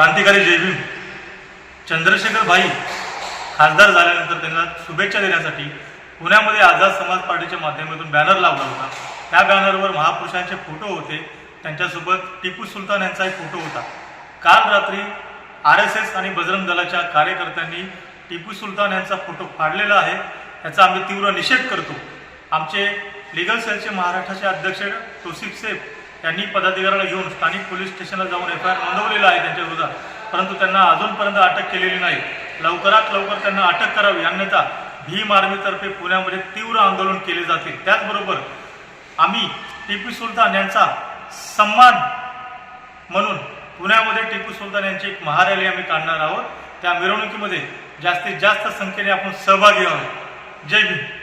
क्रांतिकारी जयभीम चंद्रशेखर भाई खासदार झाल्यानंतर त्यांना शुभेच्छा देण्यासाठी पुण्यामध्ये आझाद समाज पार्टीच्या माध्यमातून बॅनर लावला होता. त्या बॅनरवर महापुरुषांचे फोटो होते. त्यांच्यासोबत टिपू सुलतान यांचाही फोटो होता. काल रात्री आर एस एस आणि बजरंग दलाच्या कार्यकर्त्यांनी टिपू सुलतान यांचा फोटो फाडलेला आहे. याचा आम्ही तीव्र निषेध करतो. आमचे लिगल सेलचे महाराष्ट्राचे अध्यक्ष तोसिफ सेफ त्यांनी पदाधिकाऱ्याला घेऊन स्थानिक पोलीस स्टेशनला जाऊन एफ आय आर नोंदवलेला आहे त्यांच्या विरोधात. परंतु त्यांना अजूनपर्यंत अटक केलेली नाही. लवकरात लवकर त्यांना अटक करावी अन्यथा भीम आर्मीतर्फे पुण्यामध्ये तीव्र आंदोलन केले जाते. त्याचबरोबर आम्ही टिपू सुलतान यांचा सन्मान म्हणून पुण्यामध्ये टिपू सुलतान यांची एक महारॅली आम्ही काढणार आहोत. त्या मिरवणुकीमध्ये जास्तीत जास्त संख्येने आपण सहभागी आहोत. जय भीम.